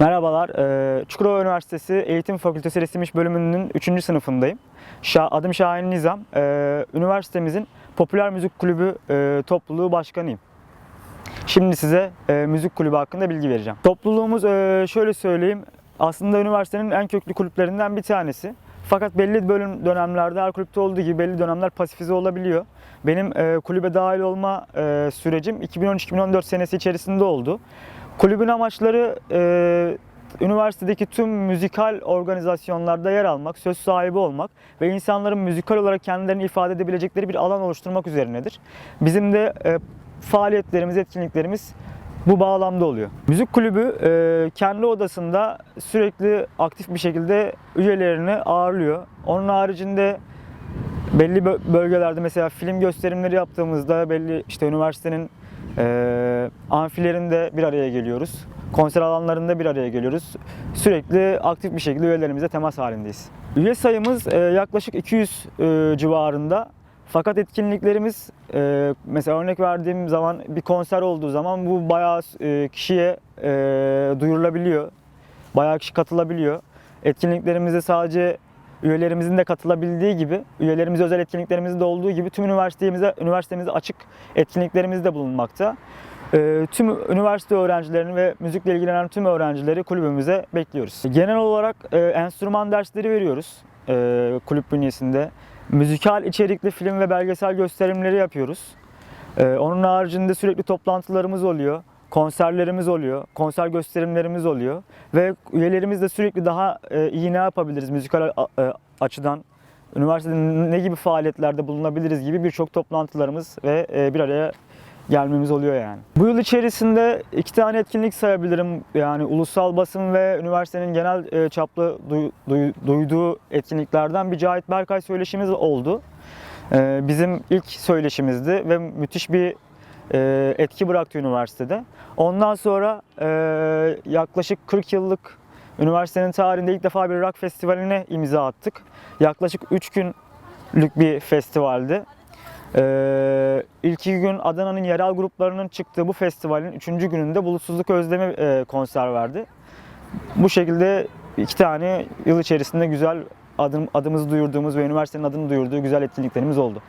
Merhabalar, Çukurova Üniversitesi Eğitim Fakültesi Resim İş Bölümünün 3. sınıfındayım. Adım Şahin Nizam. Üniversitemizin Popüler Müzik Kulübü topluluğu başkanıyım. Şimdi size müzik kulübü hakkında bilgi vereceğim. Topluluğumuz şöyle söyleyeyim, aslında üniversitenin en köklü kulüplerinden bir tanesi. Fakat belli bölüm dönemlerde her kulüpte olduğu gibi belli dönemler pasifize olabiliyor. Benim kulübe dahil olma sürecim 2013-2014 senesi içerisinde oldu. Kulübün amaçları eee, üniversitedeki tüm müzikal organizasyonlarda yer almak, söz sahibi olmak ve insanların müzikal olarak kendilerini ifade edebilecekleri bir alan oluşturmak üzerinedir. Bizim de eee, faaliyetlerimiz, etkinliklerimiz bu bağlamda oluyor. Müzik kulübü eee, kendi odasında sürekli aktif bir şekilde üyelerini ağırlıyor. Onun haricinde belli bö- bölgelerde mesela film gösterimleri yaptığımızda belli işte üniversitenin eee amfilerinde bir araya geliyoruz. Konser alanlarında bir araya geliyoruz. Sürekli aktif bir şekilde üyelerimizle temas halindeyiz. Üye sayımız eee, yaklaşık 200 eee, civarında. Fakat etkinliklerimiz eee, mesela örnek verdiğim zaman bir konser olduğu zaman bu bayağı eee, kişiye eee, duyurulabiliyor. Bayağı kişi katılabiliyor. Etkinliklerimize sadece üyelerimizin de katılabildiği gibi, üyelerimiz özel etkinliklerimizde de olduğu gibi tüm üniversitemize, üniversitemize açık etkinliklerimiz de bulunmakta. Ee, tüm üniversite öğrencilerini ve müzikle ilgilenen tüm öğrencileri kulübümüze bekliyoruz. Genel olarak e, enstrüman dersleri veriyoruz e, kulüp bünyesinde. Müzikal içerikli film ve belgesel gösterimleri yapıyoruz. Ee, onun haricinde sürekli toplantılarımız oluyor, konserlerimiz oluyor, konser gösterimlerimiz oluyor ve üyelerimiz de sürekli daha e, iyi ne yapabiliriz müzikal e, açıdan, üniversitede ne gibi faaliyetlerde bulunabiliriz gibi birçok toplantılarımız ve e, bir araya gelmemiz oluyor yani. Bu yıl içerisinde iki tane etkinlik sayabilirim. Yani ulusal basın ve üniversitenin genel çaplı duy- duy- duyduğu etkinliklerden bir Cahit Berkay söyleşimiz oldu. Bizim ilk söyleşimizdi ve müthiş bir e, etki bıraktı üniversitede. Ondan sonra e, yaklaşık 40 yıllık üniversitenin tarihinde ilk defa bir rock festivaline imza attık. Yaklaşık 3 günlük bir festivaldi. Ee, ilk iki gün Adana'nın yerel gruplarının çıktığı bu festivalin üçüncü gününde Bulutsuzluk Özlemi e, konser verdi. Bu şekilde iki tane yıl içerisinde güzel adım, adımızı duyurduğumuz ve üniversitenin adını duyurduğu güzel etkinliklerimiz oldu.